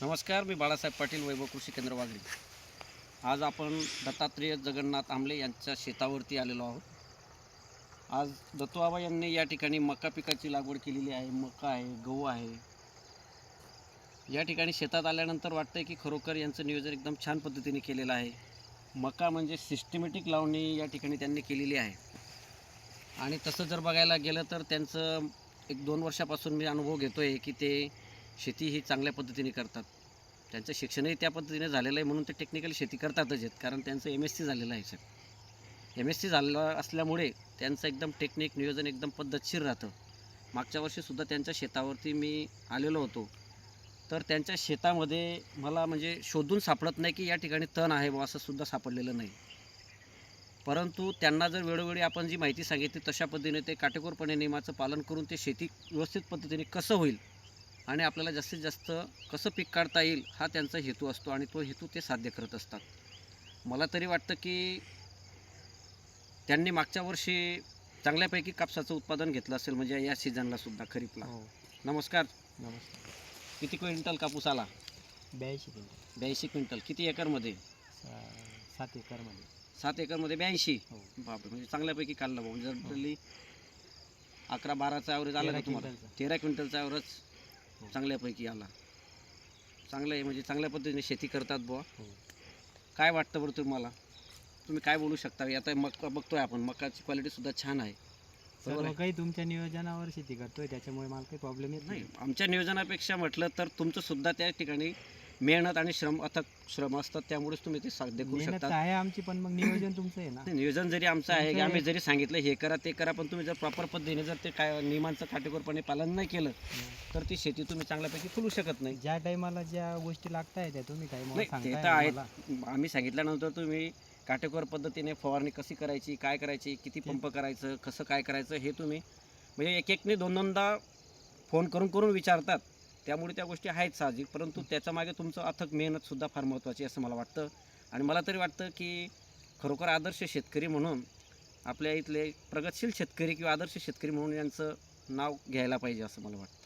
नमस्कार मी बाळासाहेब पाटील वैभव कृषी केंद्र वागळी आज आपण दत्तात्रेय जगन्नाथ आंबले यांच्या शेतावरती आलेलो आहोत. आज दत्तोबाबा यांनी या ठिकाणी मका पिकाची लागवड केलेली आहे. मका आहे गहू आहे. या ठिकाणी शेतात आल्यानंतर वाटतंय की खरोखर यांचं नियोजन एकदम छान पद्धतीने केलेलं आहे. मका म्हणजे सिस्टमॅटिक लावणी या ठिकाणी त्यांनी केलेली आहे. आणि तसं जर बघायला गेलं तर त्यांचं एक दोन वर्षापासून मी अनुभव घेतो आहे की ते शेती ही चांगल्या पद्धतीने करतात. त्यांचं शिक्षणही त्या पद्धतीने झालेलं आहे म्हणून ते टेक्निकल शेती करतातच आहेत. कारण त्यांचं एम एस सी झालेलं आहे सर एम एस सी झालं असल्यामुळे त्यांचं एकदम टेक्निक नियोजन एकदम पद्धतशीर राहतं. मागच्या वर्षीसुद्धा त्यांच्या शेतावरती मी आलेलो होतो. तर त्यांच्या शेतामध्ये मला म्हणजे शोधून सापडत नाही की या ठिकाणी तण आहे बुवा असं सुद्धा सापडलेलं नाही. परंतु त्यांना जर वेळोवेळी आपण जी माहिती सांगितली तशा पद्धतीने ते काटेकोरपणे नियमाचं पालन करून ते शेती व्यवस्थित पद्धतीने कसं होईल आणि आपल्याला जास्तीत जास्त कसं पीक काढता येईल हा त्यांचा हेतू असतो आणि तो हेतू ते साध्य करत असतात. मला तरी वाटतं की त्यांनी मागच्या वर्षी चांगल्यापैकी कापसाचं उत्पादन घेतलं असेल म्हणजे या सीझनला सुद्धा खरीपला. हो. नमस्कार. नमस्कार. किती क्विंटल कापूस आला? ब्याऐंशी क्विंटल. ब्याऐंशी क्विंटल. किती एकरमध्ये? सात एकरमध्ये. सात एकरमध्ये ब्याऐंशी? हो. बापरे म्हणजे चांगल्यापैकी काढलं भाऊ म्हणजे जनरली अकरा बाराचा ॲव्हरेज आला का तुम्हाला. तेरा क्विंटलचा ॲव्हरेज हो. चांगल्यापैकी आला. चांगलं आहे म्हणजे चांगल्या पद्धतीने शेती करतात बुवा. हो. काय वाटतं बरं तुम्हाला? तुम्ही काय बोलू शकता? आता मका बघतोय आपण मकाची क्वालिटी सुद्धा छान आहे. सर्व. काही तुमच्या नियोजनावर शेती करतोय त्याच्यामुळे मला काही प्रॉब्लेम येत नाही नाही. आमच्या नियोजनापेक्षा म्हटलं तर तुमचं सुद्धा त्या ठिकाणी मेहनत आणि श्रम अथक श्रम असतात त्यामुळेच तुम्ही ते साध्य करू मेहनत शकता. आहे आमची पण मग नियोजन तुमचं आहे ना. नियोजन जरी आमचं आहे की आम्ही जरी सांगितलं हे करा ते करा पण तुम्ही जर प्रॉपर पद्धतीने जर ते काय नियमांचं काटेकोरपणे पालन नाही केलं तर ती शेती तुम्ही चांगल्यापैकी फुलू शकत नाही. ज्या टायमाला ज्या गोष्टी लागताय त्या तुम्ही मला नाही, ते सांगताय तर आहेत. आम्ही सांगितल्यानंतर तुम्ही काटेकोर पद्धतीने फवारणी कशी करायची काय करायची किती पंप करायचं कसं काय करायचं हे तुम्ही म्हणजे एक एकने दोन दोनदा फोन करून करून विचारतात. त्यामुळे त्या गोष्टी आहेत साहजिक परंतु त्याच्यामागे तुमचं अथक मेहनतसुद्धा फार महत्त्वाची असं मला वाटतं. आणि मला तरी वाटतं की खरोखर आदर्श शेतकरी म्हणून आपल्या इथले प्रगतशील शेतकरी किंवा आदर्श शेतकरी म्हणून यांचं नाव घ्यायला पाहिजे असं मला वाटतं.